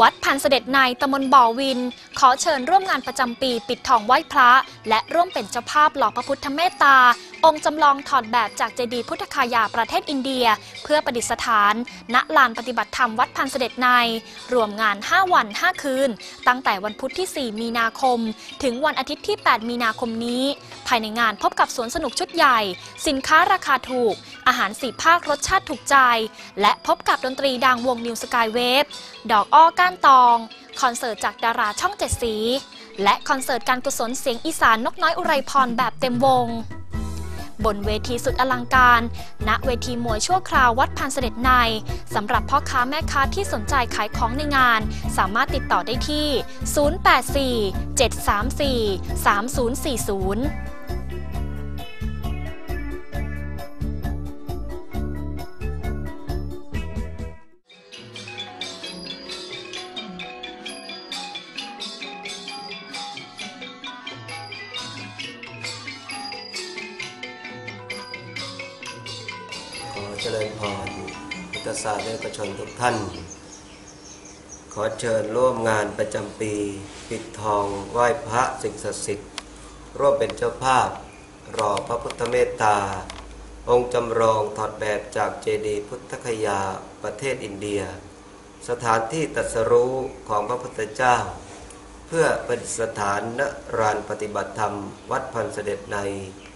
วัดพันเสด็จในตำบลบ่อวิน ขอเชิญร่วมงานประจำปีปิดทองไหว้พระ และร่วมเป็นเจ้าภาพหล่อพระพุทธเมตตา องค์จำลองถอดแบบจากเจดีย์พุทธคายาประเทศอินเดีย เพื่อประดิษฐาน ณลานปฏิบัติธรรมวัดพันเสด็จใน รวมงาน 5 วัน 5 คืน ตั้งแต่วันพุธที่ 4 มีนาคม ถึงวันอาทิตย์ที่ 8 มีนาคมนี้ ภายในงานพบกับสวนสนุกชุดใหญ่ สินค้าราคาถูก อาหารสีภาครสชาติถูกใจ และพบกับดนตรีดังวงนิวสกายเวฟดอกอ้อก้านตอง คอนเสิร์ตจากดาราช่องเจ็ดสีและคอนเสิร์ตการกุศลเสียงอีสานนกน้อยอุไรพรแบบเต็มวง บนเวทีสุดอลังการ ณ เวทีมวยชั่วคราววัดพันเสด็จในสำหรับพ่อค้าแม่ค้าที่สนใจขายของในงาน สามารถติดต่อได้ที่ 084 734 3040 ริญพรพุทธศาสนิกชนทุกท่าน ขอเชิญร่วมงานประจำปี ปิดทองไหว้พระสิ่งศักดิ์สิทธิ์ร่วมเป็นเจ้าภาพ รอพระพุทธเมตตา องค์จำลองถอดแบบจากเจดีย์พุทธคยาประเทศอินเดีย สถานที่ตัสรู้ของพระพุทธเจ้า เพื่อเป็นสถานณรานปฏิบัติธรรม วัดพันเสด็จใน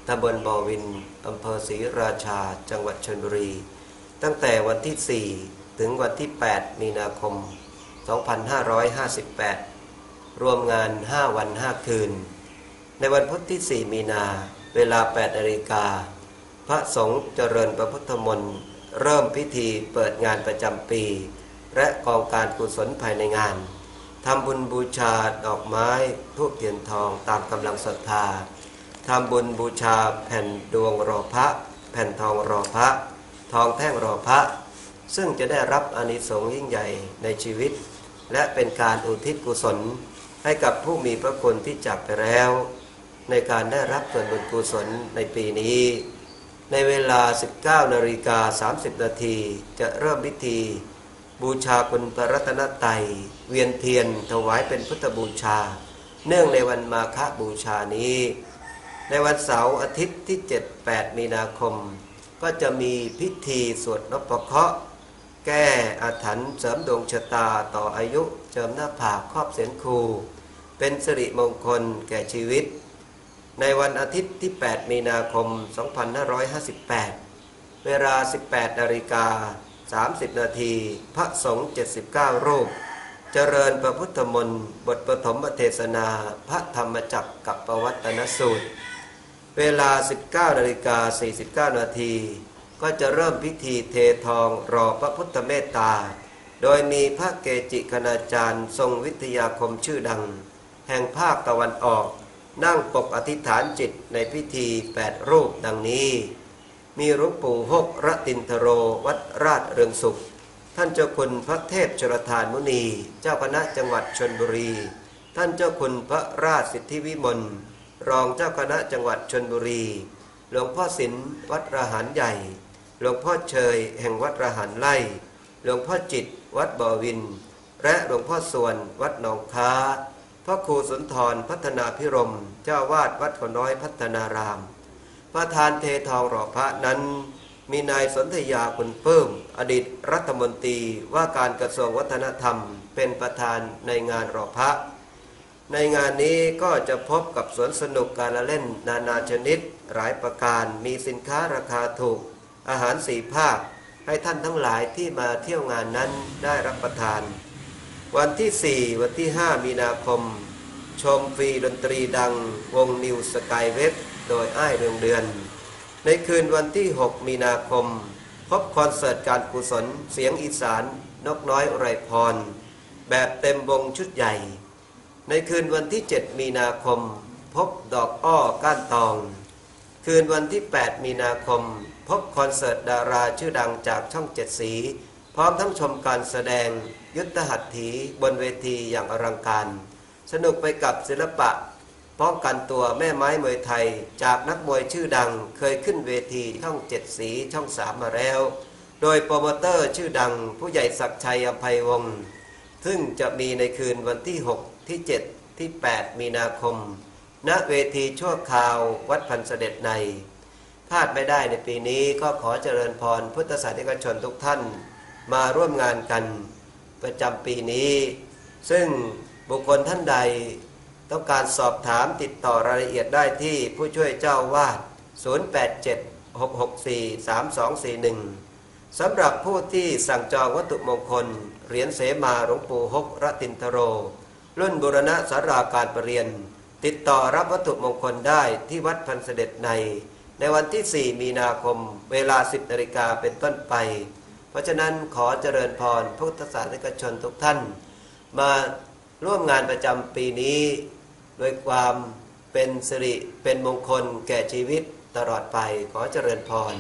ตำบลบอวินอำเภอศรีราชา จังหวัดชลบุรี ตั้งแต่วันที่ 4 ถึงวันที่ 8 มีนาคม 2558 รวมงาน 5 วัน 5 คืน ในวันพุธที่ 4 มีนา เวลา 8นาฬิกา พระสงฆ์เจริญประพุทธมนต์เริ่มพิธีเปิดงานประจำปี และกองการกุศลภายในงาน ทำบุญบูชาดอกไม้ทูบเทียนทองตามกำลังศรัทธาทำบุญบูชาแผ่นดวงรอพระแผ่นทองรอพระ ทองแท่งรอพระ ซึ่งจะได้รับอานิสงส์ยิ่งใหญ่ในชีวิต และเป็นการอุทิศกุศลให้กับผู้มีพระคุณที่จากไปแล้ว ในการได้รับส่วนบุญกุศลในปีนี้ ในเวลา 19นาฬิกา30นาทีจะเริ่มพิธี บูชาคุณพระรัตนตรัยเวียนเทียนถวายเป็นพุทธบูชา เนื่องในวันมาฆบูชานี้ ในวันเสาร์อาทิตย์ที่ 7-8 มีนาคม ก็จะมีพิธีสวดนพเคราะห์แก้อาถรรพ์เสริมดวงชะตาต่ออายุเจิมหน้าผากครอบเสียนคูเป็นสิริมงคลแก่ชีวิต ในวันอาทิตย์ที่ 8 มีนาคม 2558 เวลา 18นาฬิกา 30 นาที พระสงฆ์79 รูป เจริญพระพุทธมนต์บทปฐมเทศนา พระธรรมจักรกับประวัตนสูตร เวลา 19นาฬิกา49 นาที ก็จะเริ่มพิธีเททองรอพระพุทธเมตตา โดยมีพระเกจิคณาจารย์ทรงวิทยาคมชื่อดัง แห่งภาคตะวันออก นั่งปกอธิษฐานจิตในพิธีแปดรูปดังนี้ มีหลวงปู่หกรตินทโร วัดราชเรืองสุข ท่านเจ้าคุณพระเทพชรทานมุนี เจ้าคณะจังหวัดชนบุรี ท่านเจ้าคุณพระราชสิทธิวิมลรองเจ้าคณะจังหวัดชนบุรี หลวงพ่อศิลวัดระหารใหญ่ หลวงพ่อเชยแห่งวัดระหารไล่ หลวงพ่อจิตวัดบ่อวิน และหลวงพ่อส่วนวัดหนองค้า พระครูสุนทรพัฒนาพิรม เจ้าวาดวัดขน้อยพัฒนาราม ประธานเททองหล่อพระนั้น มีนายสนธยาคุณเพิ่ม อดีตรัฐมนตรีว่าการกระทรวงวัฒนธรรม เป็นประธานในงานหล่อพระ ในงานนี้ก็จะพบกับสวนสนุกการละเล่นนานาชนิด หลายประการมีสินค้าราคาถูก อาหารสีภาคให้ท่านทั้งหลายที่มาเที่ยวงานนั้นได้รับประทาน วันที่ 4 วันที่ 5 มีนาคม ชมฟรีดนตรีดังวงนิวสกายเวฟ โดยอ้ายเรืองเดือน ในคืนวันที่ 6 มีนาคม พบคอนเสิร์ตการกุศลเสียงอีสานนกน้อยไรพร แบบเต็มวงชุดใหญ่ ในคืนวันที่ 7 มีนาคม พบดอกอ้อก้านตอง คืนวันที่ 8 มีนาคม พบคอนเสิร์ตดาราชื่อดังจากช่องเจ็ดสี พร้อมทั้งชมการแสดงยุทธหัตถีบนเวทีอย่างอลังการ สนุกไปกับศิลปะ ป้องกันตัวแม่ไม้มวยไทย จากนักมวยชื่อดังเคยขึ้นเวทีช่องเจ็ดสีช่องสามมาแล้ว โดยโปรโมเตอร์ชื่อดังผู้ใหญ่ศักชัยอภัยวงศ์ซึ่งจะมีในคืนวันที่ 6 ที่ 7 ที่ 8 มีนาคม ณเวทีชั่วคราววัดพันเสด็จในพลาดไม่ได้ในปีนี้ก็ขอเจริญพรพุทธศาสนิกชนทุกท่าน มาร่วมงานกันประจำปีนี้ ซึ่งบุคคลท่านใด ต้องการสอบถามติดต่อรายละเอียดได้ที่ผู้ช่วยเจ้าวาด 0876643241 สำหรับผู้ที่สั่งจองวัตถุมงคล เหรียญเสมาหลวงปู่ฮกรตินทโร รุ่นบุรณะสาราการประเรียน ติดต่อรับวัตถุมงคลได้ที่วัดพันเสด็จใน ในวันที่ 4 มีนาคม เวลา 10นาฬิกาเป็นต้นไป เพราะฉะนั้นขอเจริญพรพุทธศาสนิกชนทุกท่าน มาร่วมงานประจำปีนี้ โดยความเป็นสิริเป็นมงคลแก่ชีวิตตลอดไปขอเจริญพร